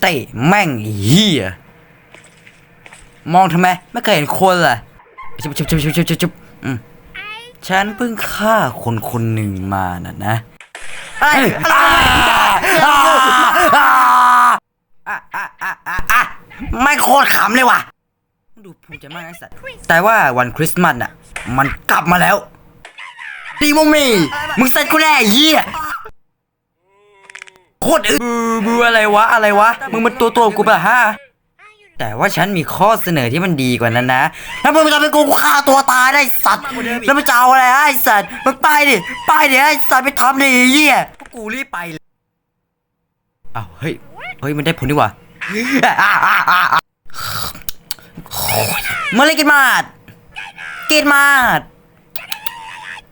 เตะแม่งเฮียมองทำไม ไม่เคยเห็นคนล่ะจุบชุบชุบชุบชุบชุบอืมฉันเพิ่งฆ่าคนคนหนึ่งมาน่ะนะไอ้ไม่โคตรขำเลยว่ะดูภูมิใจมากไอ้สัตว์แต่ว่าวันคริสต์มาสอะ มันกลับมาแล้วดีโมมี่มึงใส่ตกูแน่เยี่ย ตรอึบูบูอะไรวะอะไรวะ มึงมันตัวตัวกูปะฮะแต่ว่าฉันมีข้อเสนอที่มันดีกว่านั้นนะถ้ามึงจะเป็นกูกูฆ่าตัวตายได้สัตว์ แล้วมึงจะเอาอะไรไอ้สัตว์มึงไปดิ ไปดิไอ้สัตว์ไปทำดิเหี้ยพวกกูรีบไปเลยอ้าวเฮ้ย เฮ้ย มันได้ผลดีกว่าเมื่อไรกินมาดกินมาด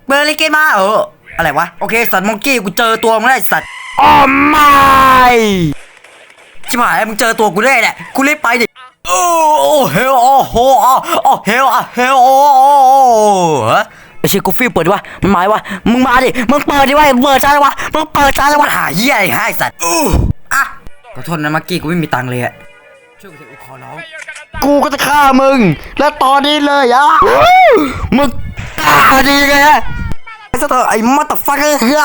เบอร์ลิกินมาเอออะไรวะ โอเค สัตว์มองกี้กูเจอตัวมึงได้สัตว์ โอ้ไม่ชิบหายมึงเจอตัวกูได้แหละกูรีบไปดิโอ้โอ้เฮลโอ้โหโอ้เฮลอะเฮลโอ้โอ้ฮะไอเชี่ยกูฟิลเปิดดิวะมันหมายวะมึงมาดิมึงเปิดดิวะเปิดจ้าเลยวะมึงเปิดจ้าเลยวะหาเหี้ยไอ้ห่าไอ้สัตว์อู้อะขอโทษนะมักกี้กูไม่มีตังค์เลยอะช่วยกูเถอะกูขอร้องกูก็จะฆ่ามึง แล้วตอนนี้เลยอะมึงฆ่าดีไง ฮะไอ้สัตว์ไอ้มาตาฟักเกอร์เพื่อ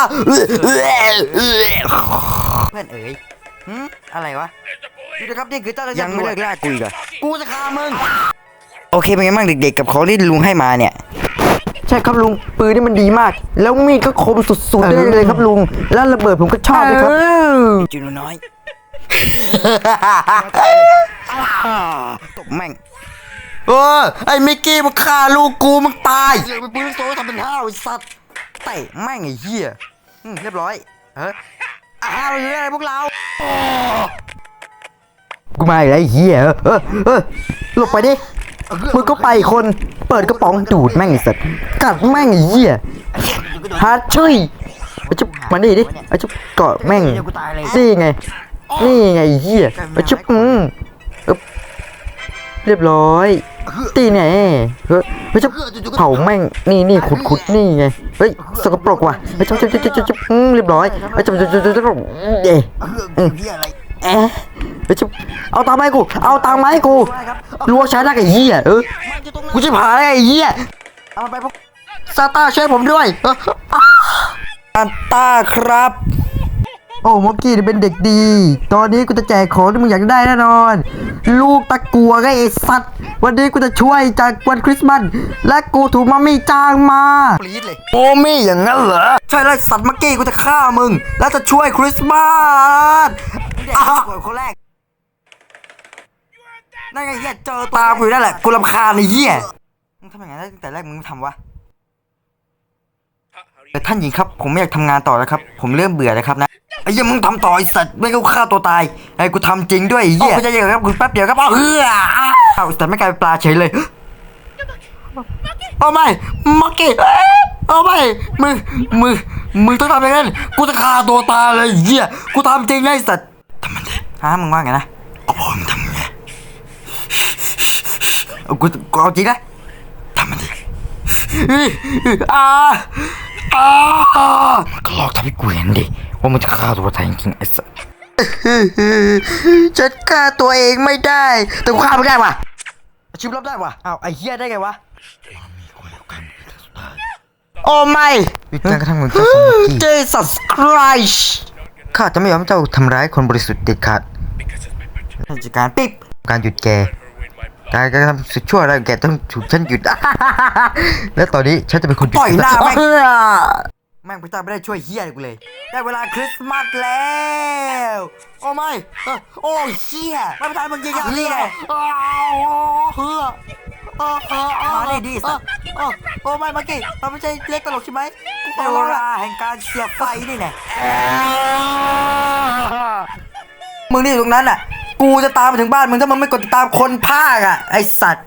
นเอ๋ยหืมอะไรวะดูนะครับนี่คือเจ้าหน้าที่ยังไม่เลิกล่ากูอีกเหรอกูจะฆ่ามึง โอเคเป็นไงบ้างเด็กๆกับของที่ลุงให้มาเนี่ย ใช่ครับลุงปืนนี่มันดีมาก แล้วมีดก็คมสุดๆได้เลยครับลุง แล้วระเบิดผมก็ชอบเลยครับจูนน้อยตบแม่งเออไอ้มิกกี้มึงฆ่าลูกกูมึงตายเสือกไปปืนโซ่ทำเป็นห้าวไอ้สัตว์ เตะแม่งไอ้เหี้ยอืมเรียบร้อยเฮ้ยอ้าวเรื่ออะไรพวกเรากูมาอีกแล้วไอ้เฮียเออเออหลบไปดิมึงก็ไปคน เปิดกระป๋องดูดแม่งไอ้สัตว์กัดแม่งไอ้เหี้ยฮาร์ดช่วยไอ้จุ๊บมาดิดิไอ้จุ๊บเกาะแม่งนี่ไง นี่ไงไอ้เหี้ยไอ้จุ๊บอืมอึ๊บ เรียบร้อย ตีเนี่ยเฮ้ยไอ้จุ๊บเผาแม่งนี่นี่ขุดขุดนี่ไงเฮ้ยสกปรกว่ะไอ้จุ๊บจุ๊บจุ๊บจุ๊บจุ๊บอืมเรียบร้อยไอ้จุ๊บจุ๊บจุ๊บจุ๊บจุ๊บเอ๊ะอืมเอ๊ะไอ้ยจุ๊บเอาตังค์มาให้กูเอาตังค์มาให้กูลวกฉันนะไอ้เหี้ยเออกูจะผ่าไอ้เหี้ยเอาไปพวกซาต้าช่วยผมด้วยเอออันต้าครับ โอ้มอกกี้นี่เป็นเด็กดี ตอนนี้กูจะแจกของที่มึงอยากได้แน่นอน ลูกตะกัวไงไอ้สัตว์ วันนี้กูจะช่วยจากวันคริสต์มาสและกูถูกมัมมี่จ้างมาปรีดเลยโอ้มี่อย่างนั้นเหรอ ใช่เลยสัตว์เมื่อกี้กูจะฆ่ามึง แล้วจะช่วยคริสต์มาสอะคนแรกนั่นไงเฮียเจอตากูอยู่นั่นแหละกูรำคาญไอ้เหี้ยมึงทำอย่างนั้นได้ตั้งแต่แรกมึงไม่ทำวะ แต่ท่านหญิงครับผมไม่อยากทำงานต่อแล้วครับ ผมเริ่มเบื่อแล้วครับนะไอ้เหี้ยมึงทำต่อไอ้สัตว์ไม่กูฆ่าตัวตายไอ้กูทำจริงด้วยไอ้เหี้ยไม่ใช่อย่างครับคุณแป๊บเดียวครับเอาเฮือเอาแต่ไม่กลายเป็นปลาเฉยเลยเอาไม่มักกี้เอาไม่มึงมึงมึงต้องทำอย่างนั้นกูจะฆ่าตัวตายเลยเหี้ยกูทำจริงไอ้สัตว์ทำมันดิฮะมึงว่าไงนะเอาพอมึงทำไงเอากูกูเอาจริงนะทำมันดิอ่าอ่ามัน ก็ลอกทำให้กูเห็นดิ ว่ามึงจะฆ่าตัวตายจริงๆไอ้สัตว์ฉันฆ่าตัวเองไม่ได้ แต่กูฆ่าไม่ได้ว่ะชิบรับได้ว่ะอ้าวไอ้เหี้ยได้ไงวะโอ้ไม่วิจารณ์กระทั่งมึงเจ้าสมกี้ Jesus Christ ข้าจะไม่ยอมให้เจ้าทำร้ายคนบริสุทธิ์เด็ดขาดราชการปิ๊บการหยุดแก การกระทำสุดชั่วอะไรแกต้องถูกฉันหยุด และตอนนี้ฉันจะเป็นคนยุดปล่อยหน้าแม่งเออแม่งพระเจ้าไม่ได้ช่วยเฮียอะไรกูเลย ได้เวลาคริสต์มาสแล้ว โอ้ไม่เออโอ้เฮียไม่ประทานมึงยิงอย่างนี้ไงอ้าวเฮือเออเออเออมาได้ดีสัสโอ้โอ้ไม่เมื่อกี้มันไม่ใช่เล่นตลกใช่ไหมกูขอร้องละแห่งการเสียบไฟนี่แหละมึงนี่อยู่ตรงนั้นอะ กูจะตามไปถึงบ้านมึงถ้ามึงไม่กดติดตามคนภาคอะไอสัตว์